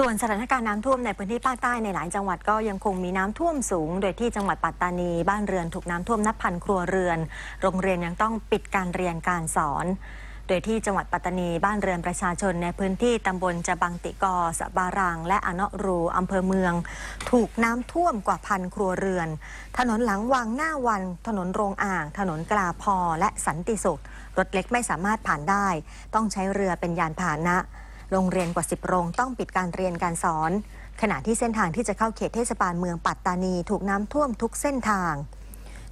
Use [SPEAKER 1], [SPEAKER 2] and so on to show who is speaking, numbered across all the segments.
[SPEAKER 1] ส่วนสถานการณ์น้ำท่วมในพื้นที่ภาคใต้ในหลายจังหวัดก็ยังคงมีน้ำท่วมสูง โดยที่จังหวัดปัตตานี บ้านเรือนถูกน้ำท่วมนับพันครัวเรือน โรงเรียนยังต้องปิดการเรียนการสอน โดยที่จังหวัดปัตตานี บ้านเรือนประชาชนในพื้นที่ตำบลจบังติกอสบารัง และอเนะรูอำเภอเมือง ถูกน้ำท่วมกว่าพันครัวเรือน ถนนหลังวังหน้าวัน ถนนโรงอ่าง ถนนกลาพอและสันติสุขรถเล็กไม่สามารถผ่านได้ ต้องใช้เรือเป็นยานพาหนะ โรงเรียนกว่า 10 โรงต้องปิดการเรียนการสอน ขณะที่เส้นทางที่จะเข้าเขตเทศบาลเมืองปัตตานี ถูกน้ำท่วมทุกเส้นทาง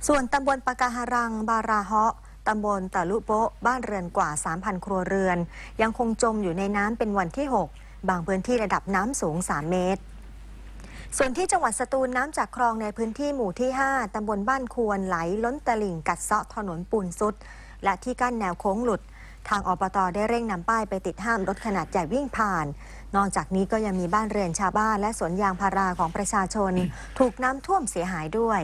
[SPEAKER 1] ส่วนตำบลปากาหารัง บาราเฮาะตำบลตะลุโปะบ้านเรือนกว่า 3,000 ครัวเรือน ยังคงจมอยู่ในน้ำเป็นวันที่ 6 บางพื้นที่ระดับน้ำสูง 3 เมตร ส่วนที่จังหวัดสตูลน้ำจากคลองในพื้นที่หมู่ที่ 5 ตำบลบ้านควรไหลล้นตลิ่งกัดเซาะถนนปูนซุด และที่กั้นแนวโค้งหลุด ทางอบตได้เร่งนำป้ายไปติดห้ามรถขนาดใหญ่วิ่งผ่าน นอกจากนี้ก็ยังมีบ้านเรือนชาวบ้านและสวนยางพาราของประชาชน ถูกน้ำท่วมเสียหายด้วย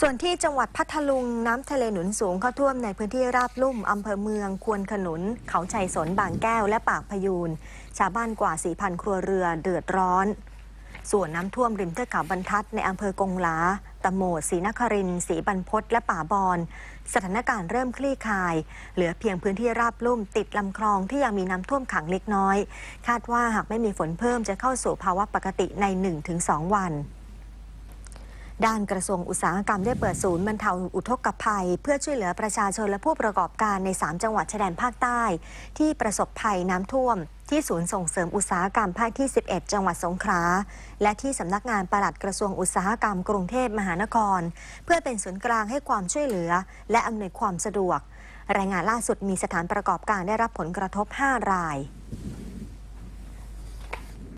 [SPEAKER 1] ส่วนที่จังหวัดพัทลุงน้ำทะเลหนุนสูงเข้าท่วมในพื้นที่ราบลุ่มอำเภอเมือง ควนขนุน เขาชัยสนบางแก้วและปากพยูน ชาวบ้านกว่า 4,000 ครัวเรือนเดือดร้อน ส่วนน้ำท่วมริมเทือกเขาบรรทัดในอำเภอกงหลา ตโมดศรีนครินศรีบรรพศและป่าบอนสถานการณ์เริ่มคลี่คลาย เหลือเพียงพื้นที่ราบลุ่มติดลำคลองที่ยังมีน้ำท่วมขังเล็กน้อย คาดว่าหากไม่มีฝนเพิ่มจะเข้าสู่ภาวะปกติใน 1-2 วัน ด้านกระทรวงอุตสาหกรรมได้เปิดศูนย์บรรเทาอุทกภัย เพื่อช่วยเหลือประชาชนและผู้ประกอบการใน 3 จังหวัดชายแดนภาคใต้ ที่ประสบภัยน้ำท่วม ที่ศูนย์ส่งเสริมอุตสาหกรรมภาคที่ 11 จังหวัดสงขลาและที่สำนักงานปลัดกระทรวงอุตสาหกรรมกรุงเทพมหานคร เพื่อเป็นศูนย์กลางให้ความช่วยเหลือ และอำนวยความสะดวก รายงานล่าสุดมีสถานประกอบการได้รับผลกระทบ 5 ราย